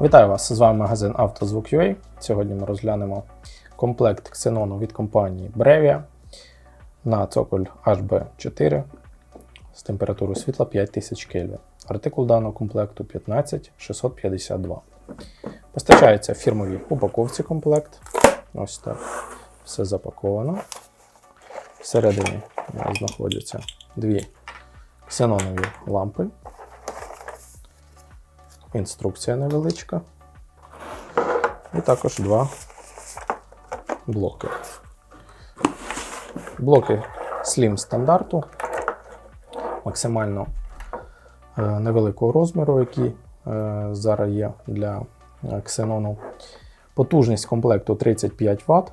Вітаю вас! З вами магазин «Автозвук.UA». Сьогодні ми розглянемо комплект ксенону від компанії Brevia на цоколь HB4 з температурою світла 5000 Кельвін. Артикул даного комплекту 15652. Постачається в фірмовій упаковці комплект. Ось так. Все запаковано. Всередині у нас знаходяться дві ксенонові лампи. Інструкція невеличка. І також два блоки. Блоки Slim стандарту, максимально е, невеликого розміру, які е, зараз є для е, ксенону. Потужність комплекту 35 Вт.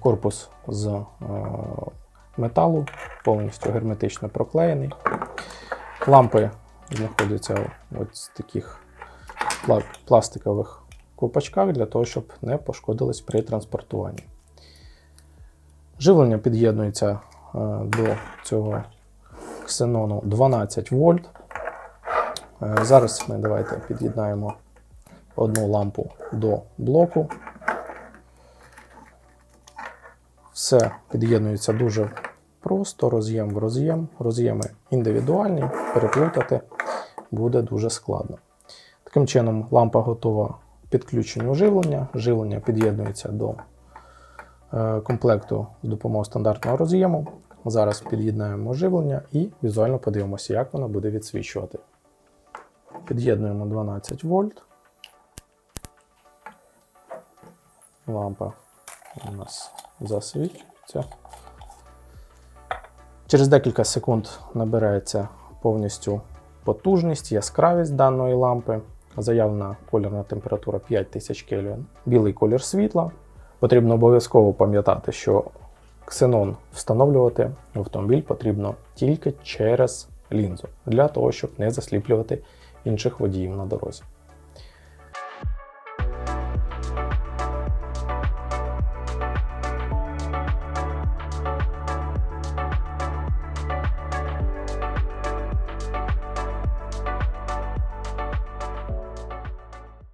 Корпус з металу, повністю герметично проклеєний. Лампи знаходяться ось в таких пластикових копачках для того, щоб не пошкодились при транспортуванні. Живлення під'єднується е, до цього ксенону 12 вольт. Е, Зараз ми давайте під'єднаємо одну лампу до блоку. Все під'єднується дуже просто, роз'єм в роз'єм. Роз'єми індивідуальні, переплутати буде дуже складно. Таким чином, лампа готова підключенню живлення. Живлення під'єднується до е, комплекту з допомогою стандартного роз'єму. Зараз під'єднаємо живлення і візуально подивимося, як воно буде відсвічувати. Під'єднуємо 12 вольт. Лампа у нас засвічується. Через декілька секунд набирається повністю потужність, яскравість даної лампи. Заявлена кольорна температура 5000 Кельвін. Білий колір світла. Потрібно обов'язково пам'ятати, що ксенон встановлювати в автомобіль потрібно тільки через лінзу, для того, щоб не засліплювати інших водіїв на дорозі.